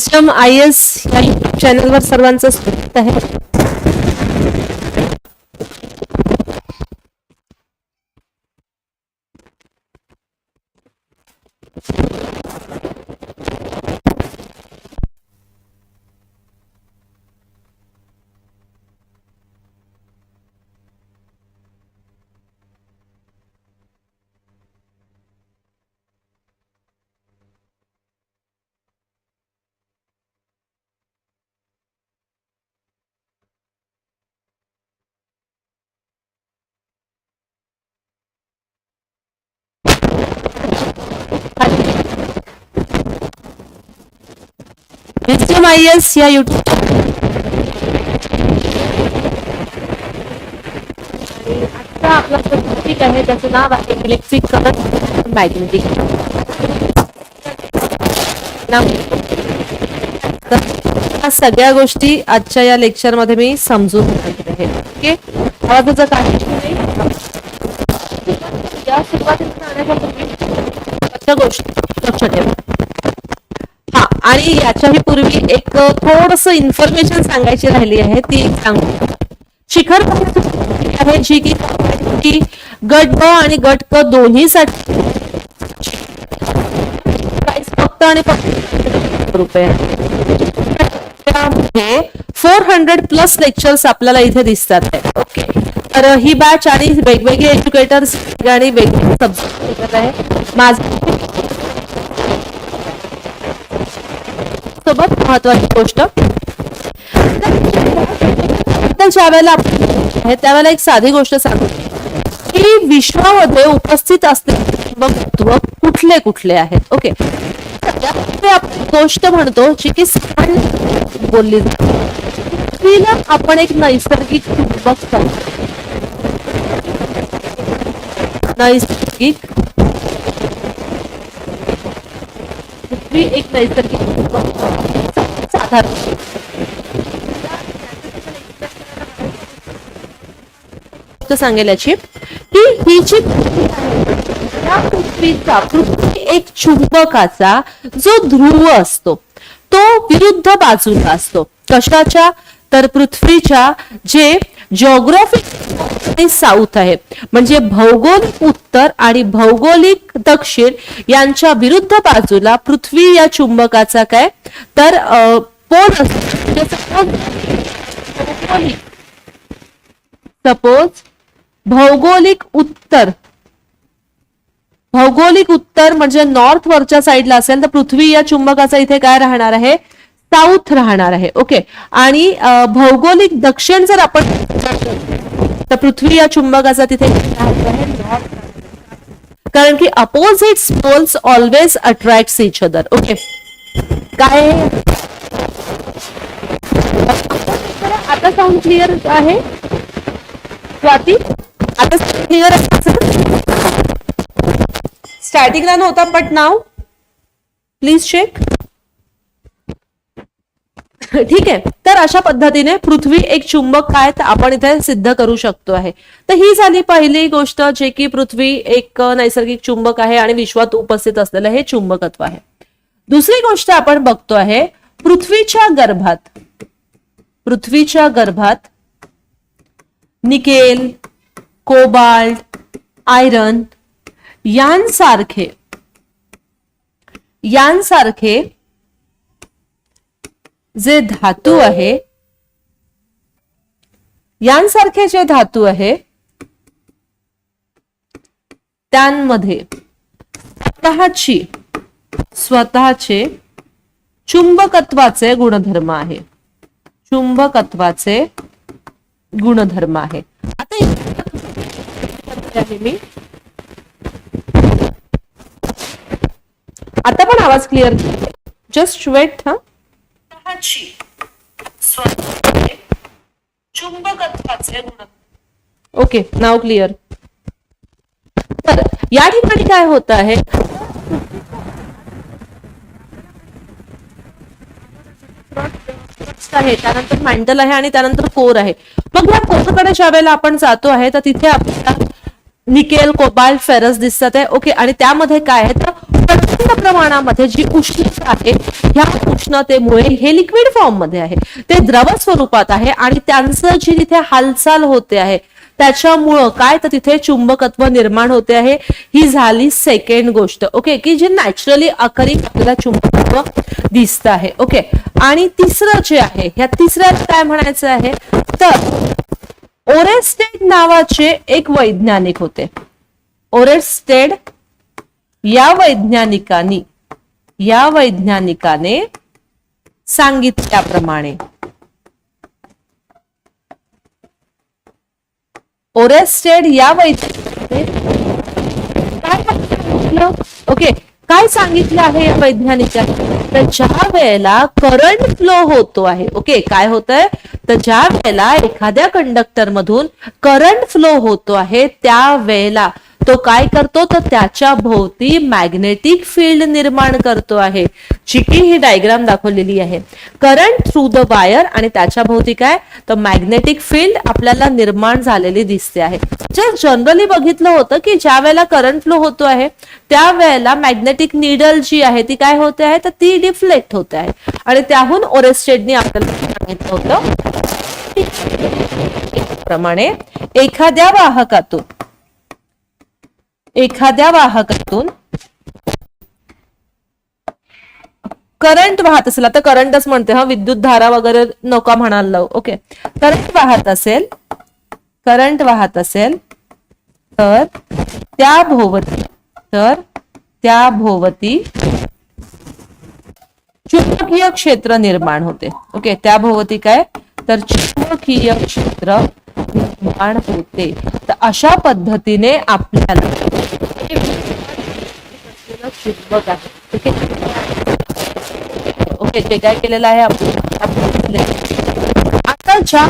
विजम I S या YouTube चॅनलवर सर्वांचं स्वागत आहे. विजम आय एस या युट्यूब आणि आजचा आपला जो टॉपिक आहे त्याचं नाव आहे इलेक्ट्रिक करंट मॅग्नेटिक या सगळ्या गोष्टी आजच्या या लेक्चरमध्ये मी समजून सांगत आहे ओके तुझं काही नाही. या सुरुवातीला जाण्याच्या तुम्ही गोष्टी लक्ष ठेवा? याच्याही पूर्वी एक थोडस इन्फॉर्मेशन सांगायची राहिली आहे ती सांगू. शिखर आहे जी की की गट ब आणि गट क दोन्हीसाठी फक्त आणि फक्त रुपये फोर हंड्रेड प्लस लेक्चर्स आपल्याला इथे दिसतात ओके तर ही बॅच आणि वेगवेगळे एज्युकेटर्स आणि वेगवेगळे सब्जेक्ट आहे. माझं सोबत महत्वाची गोष्ट. ज्यावेळेला आहे त्यावेळेला एक साधी गोष्ट सांगू. की विश्वामध्ये उपस्थित असलेले वक्तृत्व कुठले कुठले आहेत ओके. आपण गोष्ट म्हणतो जी की सामान्य बोलली जाते. पृथ्वीला आपण एक नैसर्गिक चुंबक नैसर्गिक पृथ्वी एक नैसर्गिक साधारण सांगेल याची की ही जी पृथ्वी आहे, पृथ्वीचा पृथ्वी एक चुंबकाचा जो ध्रुव असतो तो विरुद्ध बाजूला असतो. कशाच्या? तर पृथ्वीच्या जे जिओग्राफिक साऊथ आहे. म्हणजे भौगोलिक उत्तर आणि भौगोलिक दक्षिण यांच्या विरुद्ध बाजूला पृथ्वी या चुंबकाचा काय? तर पोल भौगोलिक सपोज म्हणजे भौगोलिक उत्तर भौगोलिक उत्तर म्हणजे नॉर्थ वरच्या साईडला असेल तर पृथ्वी या चुंबकाचा इथे काय राहणार आहे? साऊथ राहणार आहे. ओके. आणि भौगोलिक दक्षिण जर आपण तर पृथ्वी या तिथे राहणार आहे नॉर्थ कारण की opposite poles always attract each other okay काय? आता साऊंड क्लिअर आहे? स्वाती, आता क्लिअर स्टार्टिंगला नव्हता बट नाव प्लीज़ चेक ठीक आहे. तर अशा पद्धतीने पृथ्वी एक चुंबक काय तर आपण इथे सिद्ध करू शकतो आहे. तर ही झाली पहिली गोष्ट जे की पृथ्वी एक नैसर्गिक चुंबक आहे आणि विश्वात उपस्थित असलेलं हे चुंबकत्व आहे. दुसरी गोष्ट आपण बघतो आहे पृथ्वीच्या गर्भात पृथ्वीच्या गर्भात निकेल कोबाल्ट आयरन यांसारखे यांसारखे जे धातू आहे यांसारखे जे धातू आहे त्यांमध्ये स्वतःची स्वतःचे चुंबकत्वाचे गुणधर्म आहे. चुंबकत्वाचे गुणधर्म आहे. आता मी. आता पण आवाज क्लिअर जस्ट वेट हा. चुंबकत्वाचे गुण. ओके नाव क्लिअर. तर या ठिकाणी काय होत आहे? आहे त्यानंतर मॅन्टल आहे आणि त्यानंतर कोर आहे. मग या कोरकडे ज्या वेळेला आपण जातो आहे तर तिथे आपल्याला निकेल कोबाल्ट फेरस दिसतात आहे. ओके आणि त्यामध्ये काय आहे? तर प्रचंड प्रमाणामध्ये जी उष्णता आहे ह्या उष्णतेमुळे हे लिक्विड फॉर्ममध्ये आहे. ते द्रव स्वरूपात आहे आणि त्यांचं जी तिथे हालचाल होते आहे त्याच्यामुळं काय? तर तिथे चुंबकत्व निर्माण होते आहे. ही झाली सेकंड गोष्ट. ओके की जे नॅचरली अकरिंग आपल्याला चुंबकत्व दिसत आहे. ओके आणि तिसरं जे आहे ह्या तिसऱ्यात काय म्हणायचं आहे? तर ओरेस्टेड नावाचे एक वैज्ञानिक होते. ओरेस्टेड या वैज्ञानिकानी या वैज्ञानिकाने सांगितल्याप्रमाणे ओरेस्टेड या वैज्ञानिकाने काय ओके काय सांगितलं आहे या वैज्ञानिकाने? तर ज्या वेळेला करंट फ्लो होतो आहे ओके काय होत आहे तर ज्या वेळेला एखाद्या कंडक्टर मधून करंट फ्लो होतो आहे त्या वेळेला तो काय करतो? तर त्याच्या भोवती मॅग्नेटिक फील्ड निर्माण करतो आहे. जी की ही डायग्राम दाखवलेली आहे. करंट थ्रू द वायर आणि त्याच्या भोवती काय? तर मॅग्नेटिक फील्ड आपल्याला निर्माण झालेली दिसते आहे. जे जनरली बघितलं होतं की ज्या वेळेला करंट फ्लो होतो आहे त्या वेळेला मॅग्नेटिक निडल जी आहे ती काय होते आहे? तर ती डिफ्लेक्ट होते आहे. आणि त्याहून ओरेस्टेडनी आपल्याला सांगितलं होतं प्रमाणे एखाद्या वाहकातून एखाद्या वाहकातून करंट वाहत असेल. आता करंटच म्हणते हा विद्युत धारा वगैरे नका म्हणाल ओके करंट वाहत असेल करंट वाहत असेल तर त्या भोवती तर त्या भोवती चुंबकीय क्षेत्र निर्माण होते. ओके त्या भोवती काय? तर चुंबकीय क्षेत्र निर्माण होते. तर अशा पद्धतीने आपल्याला चुंबक आहे. ओके ओके जे काय केलेलं आहे आपण आताच्या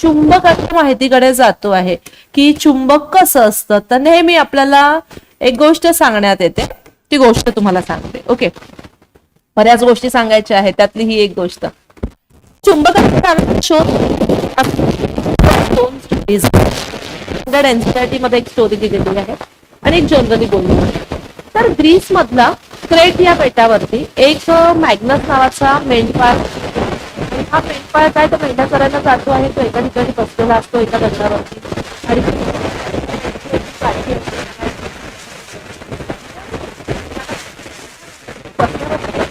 चुंबकाच्या माहितीकडे जातो आहे की चुंबक कसं असतं. तर नेहमी आपल्याला एक गोष्ट सांगण्यात येते. ती गोष्ट तुम्हाला सांगते. ओके? बऱ्याच गोष्टी सांगायच्या आहेत. त्यातली ही एक गोष्ट. चुंबकाचा शोध दोन स्टोरीज एनसीआरटी मध्ये एक स्टोरी दिलेली आहे. आणि एक जनरली बोलली तर ग्रीस मधला क्रेट या बेटावरती एक मॅग्नस नावाचा मेंढपाळ हा मेंढपाळ काय? तर मेंढ्या करायला जातो आहे. तो एका ठिकाणी बसलेला असतो एका दगडावरती. आणि बसल्यावरती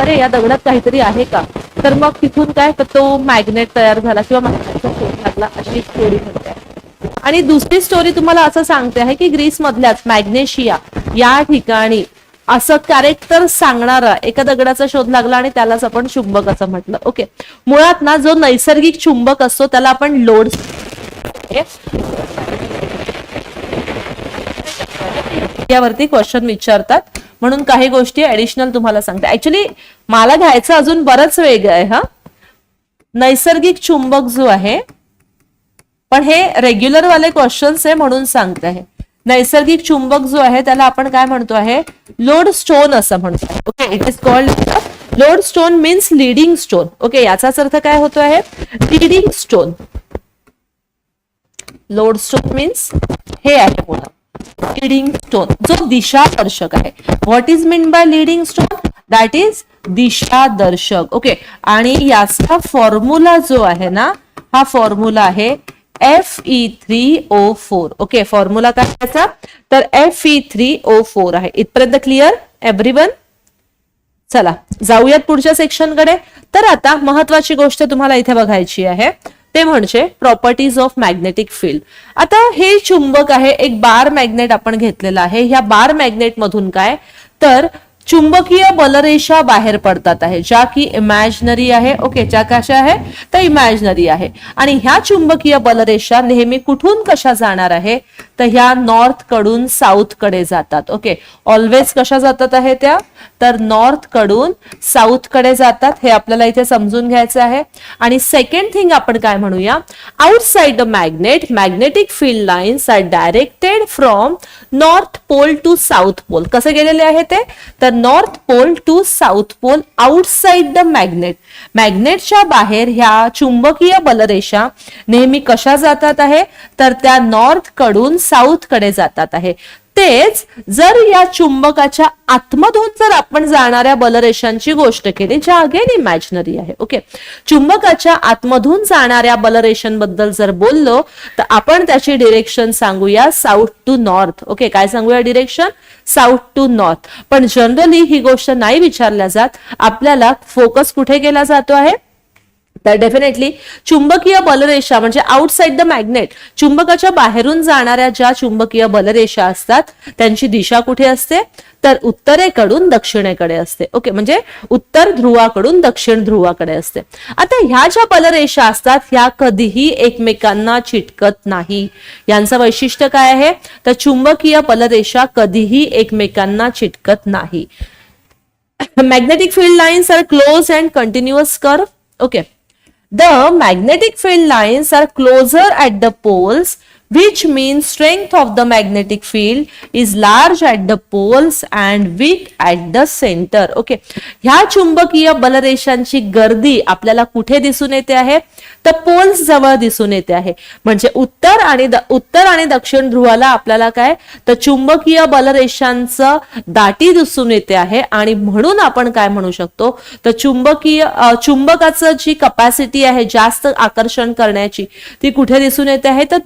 अरे या दगडात काहीतरी आहे का? तर मग तिथून काय? तर तो मॅग्नेट तयार झाला किंवा मॅग्नेटचा शोध लागला अशी स्टोरी म्हणते. आणि दुसरी स्टोरी तुम्हाला असं सांगते आहे की ग्रीस मधल्याच मॅग्नेशिया या ठिकाणी असं कॅरेक्टर सांगणारा एका दगडाचा शोध लागला आणि त्यालाच आपण चुंबक असं म्हटलं. ओके मुळात ना जो नैसर्गिक चुंबक असतो त्याला आपण लोड यावरती क्वेश्चन विचारतात. म्हणून काही गोष्टी ऍडिशनल तुम्हाला सांगते. ऍक्च्युली मला घ्यायचं अजून बरंच वेगळं आहे हा. नैसर्गिक चुंबक जो आहे पण हे रेग्युलर वाले क्वेश्चन्स आहे म्हणून सांगत आहे. नैसर्गिक चुंबक जो आहे त्याला आपण काय म्हणतो आहे? लोड स्टोन असं म्हणतो okay it is called lodestone means leading stone okay याचाच अर्थ काय होतो आहे? Leading stone lodestone means हे आहे पुन्हा लिडिंग स्टोन जो दिशादर्शक आहे. What is mean by leading stone that is दिशादर्शक. ओके आणि याचा फॉर्म्युला जो आहे ना हा फॉर्म्युला आहे F E three O four okay formula काय त्याचा तर F E three O four आहे. इथपर्यंत क्लिअर एव्हरीवन चला. जाऊयात पुढच्या सेक्शनकडे तर आता महत्वाची गोष्ट तुम्हाला इथे बघायची आहे. ते म्हणजे प्रॉपर्टीज ऑफ मॅग्नेटिक फील्ड आता हे चुंबक आहे एक बार मॅग्नेट आपण घेतलेला आहे. ह्या बार मॅग्नेट मधून काय? तर चुंबकीय बलरेषा बाहेर पडतात आहे ज्या की इमॅजिनरी आहे. ओके ज्या कशा आहे? तर इमॅजिनरी आहे. आणि ह्या चुंबकीय बलरेषा नेहमी कुठून कशा जाणार आहे? तर ह्या नॉर्थकडून साऊथकडे जातात. ओके ऑलवेज कशा जातात आहे त्या? तर नॉर्थकडून साऊथकडे जातात. हे आपल्याला इथे समजून घ्यायचं आहे. आणि सेकंड थिंग आपण काय म्हणूया? Outside the magnet magnetic field lines are directed from north pole to south pole कसे गेलेले आहे ते? तर north pole to south pole outside the magnet मॅग्नेटच्या बाहेर ह्या चुंबकीय बलरेषा नेहमी कशा जातात आहे? तर त्या नॉर्थकडून साऊथकडे जातात आहे. तेच जर या चुंबकाच्या आतमधून जर आपण जाणाऱ्या बलरेषांची गोष्ट केली ज्या अगेन इमॅजिनरी आहे ओके चुंबकाच्या आतमधून जाणाऱ्या बलरेषांबद्दल जर बोललो तर आपण त्याची डिरेक्शन सांगूया साऊथ टू नॉर्थ ओके काय सांगूया डिरेक्शन साऊथ टू नॉर्थ पण जनरली ही गोष्ट नाही विचारल्या जात. आपल्याला फोकस कुठे केला जातो आहे? तर डेफिनेटली चुंबकीय बलरेषा म्हणजे आउटसाइड द मॅग्नेट चुंबकाच्या बाहेरून जाणाऱ्या ज्या चुंबकीय बलरेषा असतात त्यांची दिशा कुठे असते? तर उत्तरेकडून दक्षिणेकडे असते. ओके म्हणजे उत्तर ध्रुवाकडून दक्षिण ध्रुवाकडे असते. आता ह्या ज्या बलरेषा असतात ह्या कधीही एकमेकांना चिटकत नाही. यांचं वैशिष्ट्य काय आहे? तर चुंबकीय बलरेषा कधीही एकमेकांना चिटकत नाही. Magnetic field lines are close and continuous curve. Okay. The magnetic field lines are closer at the poles which means strength of the magnetic field is large at the poles and weak at the center. Okay. ह्या चुंबकीय बलरेषांची गर्दी आपल्याला कुठे दिसून येते आहे? तर poles जवळ दिसून येते आहे. म्हणजे उत्तर आणि उत्तर आणि दक्षिण ध्रुवाला आपल्याला काय? तर चुंबकीय बलरेषांचं दाटी दिसून येते आहे आणि म्हणून आपण काय म्हणू शकतो? तर चुंबकीय चुंबकाचं जी कपॅसिटी आहे जास्त आकर्षण करण्याची ती कुठे दिसून येते आहे? तर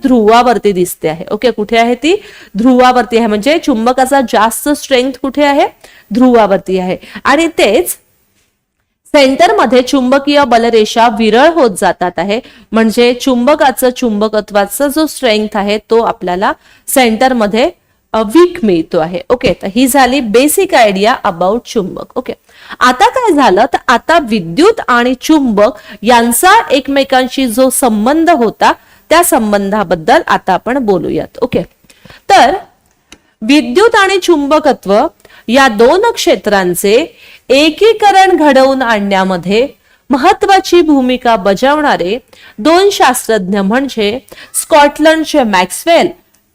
ध्रुवावरती दिसते आहे. ओके कुठे आहे ती? ध्रुवावरती आहे. म्हणजे चुंबकाचा जास्त स्ट्रेंथ कुठे आहे? ध्रुवावरती आहे. आणि तेच सेंटरमध्ये चुंबकीय बलरेषा विरळ होत जातात आहे. म्हणजे चुंबकाचं चुंबकत्वाचा जो स्ट्रेंथ आहे तो आपल्याला सेंटरमध्ये वीक मिळतो आहे. ओके तर ही झाली बेसिक आयडिया अबाउट चुंबक. ओके आता काय झालं? तर आता विद्युत आणि चुंबक यांचा एकमेकांशी जो संबंध होता त्या संबंधाबद्दल आता आपण बोलूयात. ओके तर विद्युत आणि चुंबकत्व या दोन क्षेत्रांचे एकीकरण घडवून आणण्यामध्ये महत्वाची भूमिका बजावणारे दोन शास्त्रज्ञ म्हणजे स्कॉटलंडचे मॅक्सवेल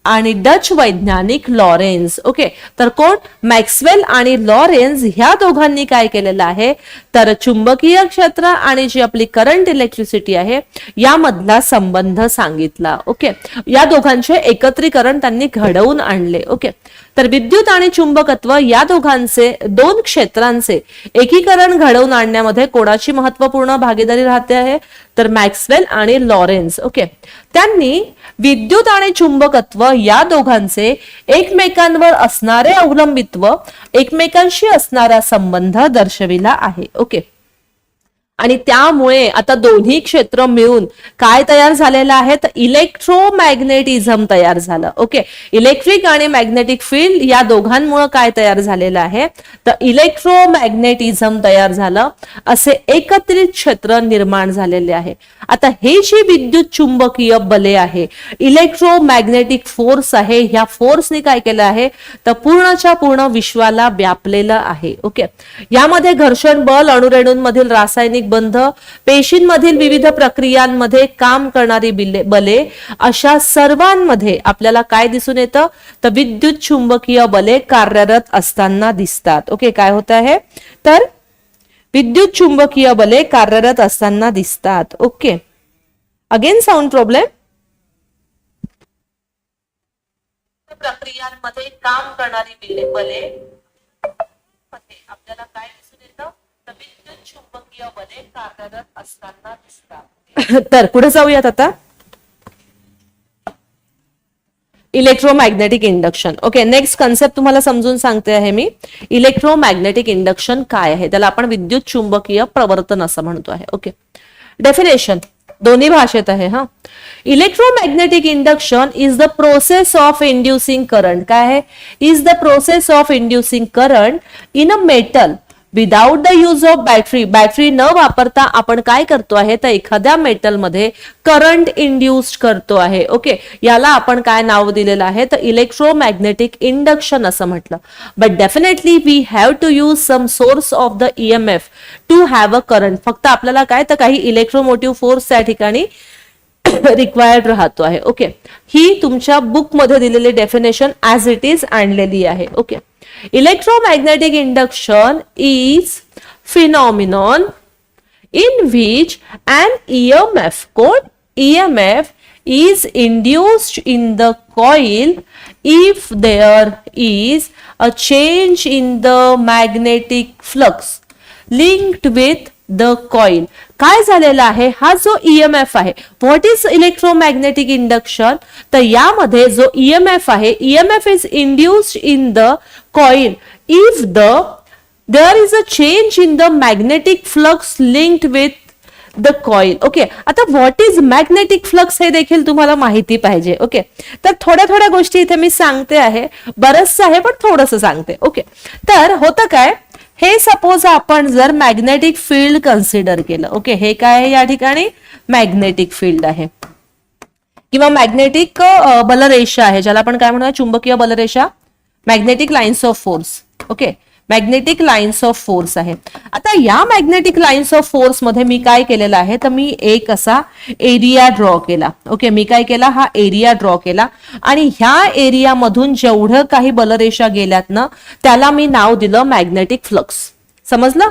आणि डच वैज्ञानिक लॉरेन्स. ओके तर कोण? मॅक्सवेल आणि लॉरेन्स ह्या दोघांनी काय केलेलं आहे? तर चुंबकीय क्षेत्र आणि जी आपली करंट इलेक्ट्रिसिटी आहे यामधला संबंध सांगितला. ओके या दोघांचे एकत्रीकरण त्यांनी घडवून आणले. ओके तर विद्युत आणि चुंबकत्व या दोघांचे दोन क्षेत्रांचे एकीकरण घडवून आणण्यामध्ये कोणाची महत्त्वपूर्ण भागीदारी राहते आहे? तर मॅक्सवेल आणि लॉरेन्स. ओके. त्यांनी विद्युत आणि चुंबकत्व या दोघांचे एकमेकांवर असणारे अवलंबित्व एकमेकांशी असणारा संबंध दर्शविला आहे. ओके. आणि त्यामुळे आता दोन्ही क्षेत्र मिळून काय तयार झालेलं आहे? तर इलेक्ट्रोमॅग्नेटिझम तयार झालं. ओके इलेक्ट्रिक आणि मॅग्नेटिक फील्ड या दोघांमुळे काय तयार झालेलं आहे? तर इलेक्ट्रोमॅग्नेटिझम तयार झालं. असे एकत्रित क्षेत्र निर्माण झालेले आहे. आता हे जी विद्युत चुंबकीय बले आहे इलेक्ट्रोमॅग्नेटिक फोर्स आहे ह्या फोर्सने काय केलं आहे? तर पूर्णच्या पूर्ण विश्वाला व्यापलेलं आहे. ओके यामध्ये घर्षण बल अणुरेणूंमधील रासायनिक बंध पेशींमधील विविध प्रक्रियांमध्ये काम करणारी बिले बले अशा सर्वांमध्ये आपल्याला काय दिसून येतं? तर विद्युत चुंबकीय बले कार्यरत असताना दिसतात. ओके काय होत आहे? तर विद्युत चुंबकीय बले कार्यरत असताना दिसतात. ओके अगेन साऊंड प्रॉब्लेम प्रक्रियांमध्ये काम करणारी बिले बले. आपल्याला काय दिसून येतं तर विद्युत कार्यरत असताना दिसतात. तर पुढे जाऊयात आता. Electromagnetic induction. Okay next concept तुम्हाला समजून सांगते आहे मी. इलेक्ट्रोमॅग्नेटिक इंडक्शन काय आहे? त्याला आपण विद्युत चुंबकीय प्रवर्तन असं म्हणतो आहे. ओके डेफिनेशन दोन्ही भाषेत आहे हा. Electromagnetic induction is the process of inducing current काय आहे? Is the process of inducing current in a metal without the use of battery battery न वापरता आपण काय करतो आहे? तर एखाद्या मेटलमध्ये करंट इंड्युस्ड करतो आहे. ओके याला आपण काय नाव दिलेलं आहे? तर इलेक्ट्रोमॅग्नेटिक इंडक्शन असं म्हटलं. But definitely we have to use some source of the EMF to have a current फक्त आपल्याला काय? तर काही इलेक्ट्रोमोटिव्ह फोर्स त्या ठिकाणी रिक्वायर्ड राहतो आहे. ओके ही तुमच्या बुकमध्ये दिलेली डेफिनेशन ॲज इट इज आणलेली आहे. Okay electromagnetic induction is phenomenon in which and EMF code E M F is induce in the coil if there is a change in the magnetic flux linked with the coil काय झालेला आहे? हा जो EMF आहे what is electromagnetic induction तर यामध्ये जो EMF आहे E EMF is induced in the coil if the there is a change in the magnetic flux linked with the coil okay आता व्हॉट इज मॅग्नेटिक फ्लक्स हे देखील तुम्हाला माहिती पाहिजे. ओके तर थोड्या थोड्या गोष्टी इथे मी सांगते आहे. बरंचसं आहे पण थोडंसं सांगते. ओके तर होतं काय? हे सपोज आपण जर मॅग्नेटिक फील्ड कन्सिडर केलं ओके हे काय आहे या ठिकाणी? मॅग्नेटिक फील्ड आहे. किंवा मॅग्नेटिक बलरेषा आहे ज्याला आपण काय म्हणूया? चुंबकीय बलरेषा. Magnetic lines of force okay magnetic lines of force आहे. आता या मॅग्नेटिक लाईन्स ऑफ फोर्समध्ये मी काय केलेलं आहे? तर मी एक असा एरिया ड्रॉ केला. ओके मी काय केला? हा एरिया ड्रॉ केला. आणि ह्या एरियामधून जेवढं काही बलरेषा गेल्यात ना त्याला मी नाव दिलं मॅग्नेटिक फ्लक्स समजलं?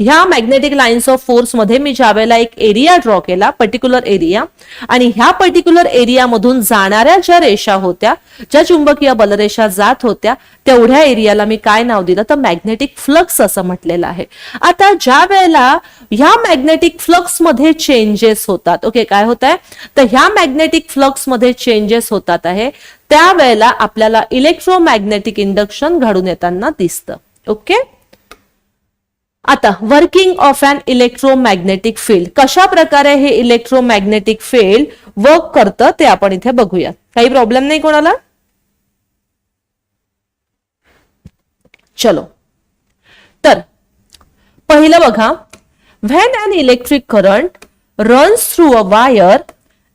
ह्या मॅग्नेटिक लाईन्स ऑफ फोर्समध्ये मी ज्या वेळेला एक एरिया ड्रॉ केला पर्टिक्युलर एरिया आणि ह्या पर्टिक्युलर एरियामधून जाणाऱ्या ज्या रेषा होत्या ज्या चुंबकीय बलरेषा जात होत्या तेवढ्या एरियाला मी काय नाव दिलं? तर मॅग्नेटिक फ्लक्स असं म्हटलेलं आहे. आता ज्या वेळेला ह्या मॅग्नेटिक फ्लक्समध्ये चेंजेस होतात ओके काय होत आहे तर ह्या मॅग्नेटिक फ्लक्समध्ये चेंजेस होतात आहे त्यावेळेला आपल्याला इलेक्ट्रोमॅग्नेटिक इंडक्शन घडून येताना दिसतं ओके आता working of an electromagnetic field कशा प्रकारे हे इलेक्ट्रोमॅग्नेटिक फील्ड वर्क करतं ते आपण इथे बघूया. काही प्रॉब्लेम नाही कोणाला? चलो. तर पहिलं बघा when an electric current runs through a wire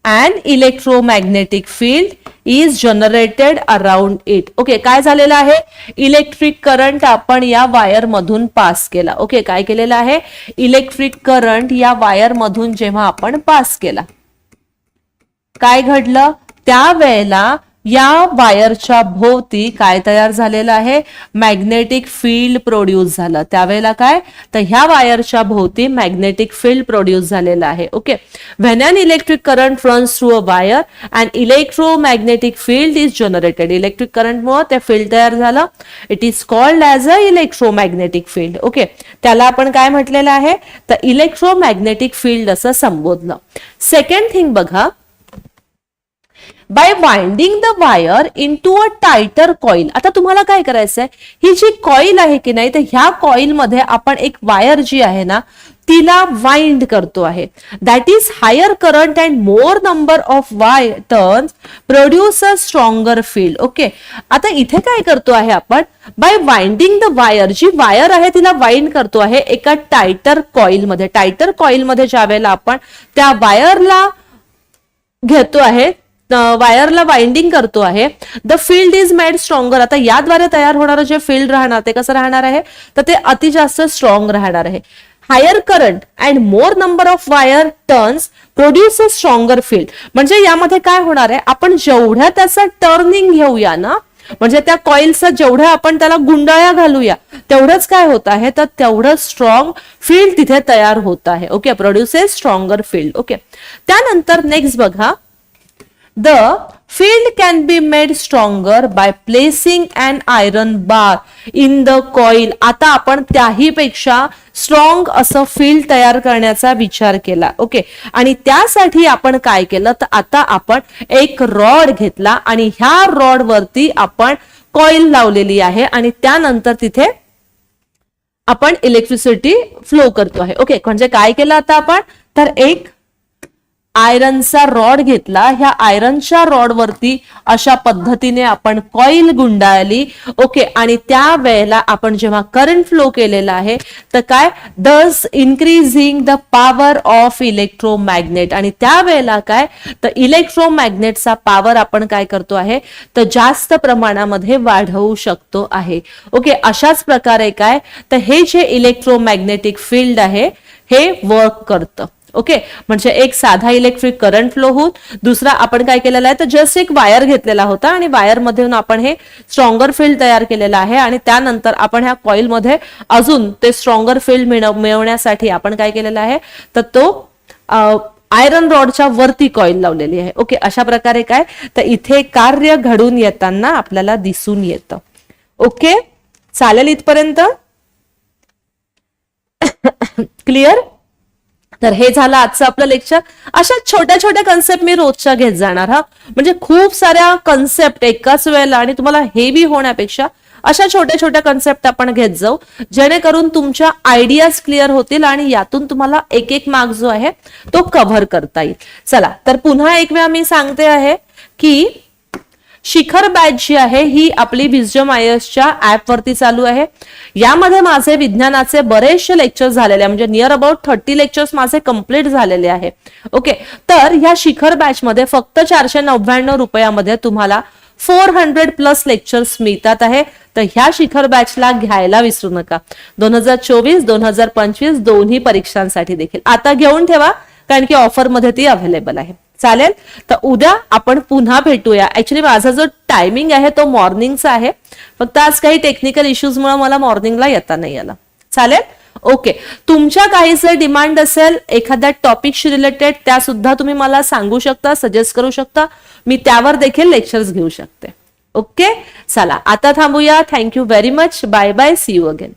and electromagnetic field is generated around it okay काय झालेलं आहे? इलेक्ट्रिक करंट आपण या वायर मधून पास केला. ओके काय केलेलं आहे? इलेक्ट्रिक करंट या वायर मधून जेव्हा आपण पास केला. काय घडलं? त्यावेळेला या वायरच्या भोवती काय तयार झालेलं आहे? मॅग्नेटिक फील्ड प्रोड्यूस झालं. त्यावेळेला काय? तर ह्या वायरच्या भोवती मॅग्नेटिक फील्ड प्रोड्यूस झालेलं आहे. Okay when an electric current runs through a wire and electromagnetic field is generated electric करंटमुळे ते फील्ड तयार झालं. It is called as a electromagnetic field okay त्याला आपण काय म्हटलेलं आहे? तर इलेक्ट्रोमॅग्नेटिक फील्ड असं संबोधलं. सेकंड थिंग बघा. By winding the wire into a tighter coil आता तुम्हाला काय करायचं आहे ही जी कॉईल आहे की नाही तर ह्या कॉईलमध्ये आपण एक वायर जी आहे ना तिला वाइंड करतो आहे. That is higher current and more number of why turns produce a stronger field okay आता इथे काय करतो आहे आपण? बाय वाइंडिंग द वायर जी वायर आहे तिला वाइंड करतो आहे एका टायटर कॉईल मध्ये. टायटर कॉईल मध्ये ज्या वेळेला आपण त्या वायरला घेतो आहे वायरला वाइंडिंग करतो आहे. The field is made stronger आता याद्वारे तयार होणारं जे फील्ड राहणार ते कसं राहणार आहे? तर ते अति जास्त स्ट्रॉंग राहणार आहे. Higher current and more number of wire turns produce a stronger field म्हणजे यामध्ये काय होणार आहे? आपण जेवढ्या त्याचं टर्निंग घेऊया ना म्हणजे त्या कॉईलचा जेवढ्या आपण त्याला गुंडाळ्या घालूया तेवढंच काय होत आहे? तर तेवढं स्ट्रॉंग फील्ड तिथे तयार होत आहे. Okay produces stronger field okay त्यानंतर नेक्स्ट बघा. The field can be made stronger by placing an iron bar in the coil. आता आपण त्याही पेक्षा स्ट्रॉंग असं फील्ड तयार करण्याचा विचार केला. ओके आणि त्यासाठी आपण काय केलं? तर आता आपण एक रॉड घेतला आणि ह्या रॉड वरती आपण कॉईल लावलेली आहे आणि त्यानंतर तिथे आपण इलेक्ट्रिसिटी फ्लो करतो आहे. ओके म्हणजे काय केलं आता आपण? तर एक आयरनचा रॉड घेतला. ह्या आयरनच्या रॉडवरती अशा पद्धतीने आपण कॉईल गुंडाळली. ओके आणि त्या वेळेला आपण जेव्हा करंट फ्लो केलेला आहे तर काय? Thus increasing the power of electromagnet आणि त्या वेळेला काय? तर इलेक्ट्रोमॅग्नेटचा पॉवर आपण काय करतो आहे? तर जास्त प्रमाणामध्ये वाढवू शकतो आहे. ओके अशाच प्रकारे काय? तर हे जे इलेक्ट्रोमॅग्नेटिक फील्ड आहे हे वर्क करतं. ओके? म्हणजे एक साधा इलेक्ट्रिक करंट फ्लो होऊन दुसरा आपण काय केलेला आहे? तर जस्ट एक वायर घेतलेला होता आणि वायरमध्ये आपण हे स्ट्रॉंगर फील्ड तयार केलेलं आहे आणि त्यानंतर आपण ह्या कॉईल मध्ये अजून ते स्ट्रॉंगर फील्ड मिळवण्यासाठी आपण काय केलेलं आहे? तर तो आयरन रॉडच्या वरती कॉईल लावलेली आहे. ओके? अशा प्रकारे काय? तर इथे कार्य घडून येताना आपल्याला दिसून येतं. ओके? चालेल इथपर्यंत? क्लिअर तर हे झालं आजचं आपलं लेक्चर. अशा छोट्या छोट्या कन्सेप्ट मी रोजच्या घेत जाणार हा. म्हणजे खूप साऱ्या कन्सेप्ट एकाच वेळेला आणि तुम्हाला हेवी होण्यापेक्षा अशा छोट्या छोट्या कन्सेप्ट आपण घेत जाऊ. जेणेकरून तुमच्या आयडियाज क्लिअर होतील आणि यातून तुम्हाला एक एक मार्क जो आहे तो कव्हर करता येईल. चला तर पुन्हा एक वेळा मी सांगते आहे की शिखर बॅच जी आहे ही आपली विजम आयएसच्या ऍप वरती चालू आहे. यामध्ये माझे विज्ञानाचे बरेचसे लेक्चर्स झालेले आहे. म्हणजे नियर अबाउट थर्टी लेक्चर्स माझे कंप्लीट झालेले आहे. ओके तर ह्या शिखर बॅच मध्ये फक्त चारशे नव्याण्णव रुपयामध्ये तुम्हाला फोर हंड्रेड प्लस लेक्चर्स मिळतात आहे. तर ह्या शिखर बॅचला घ्यायला विसरू नका. दोन हजार चोवीस दोन हजार पंचवीस दोन्ही परीक्षांसाठी देखील. आता घेऊन ठेवा कारण की ऑफरमध्ये ती अवेलेबल आहे. चालेल. तर उद्या आपण पुन्हा भेटूया. ऍक्च्युली माझा जो टायमिंग आहे तो मॉर्निंगचा आहे. फक्त आज काही टेक्निकल इश्यूजमुळे मला मॉर्निंगला येता नाही आला. चालेल? ओके तुमच्या काही जर डिमांड असेल एखाद्या टॉपिकशी रिलेटेड त्या सुद्धा तुम्ही मला सांगू शकता सजेस्ट करू शकता. मी त्यावर देखील लेक्चर्स घेऊ शकते. ओके चला आता थांबूया. Thank you very much bye bye see you again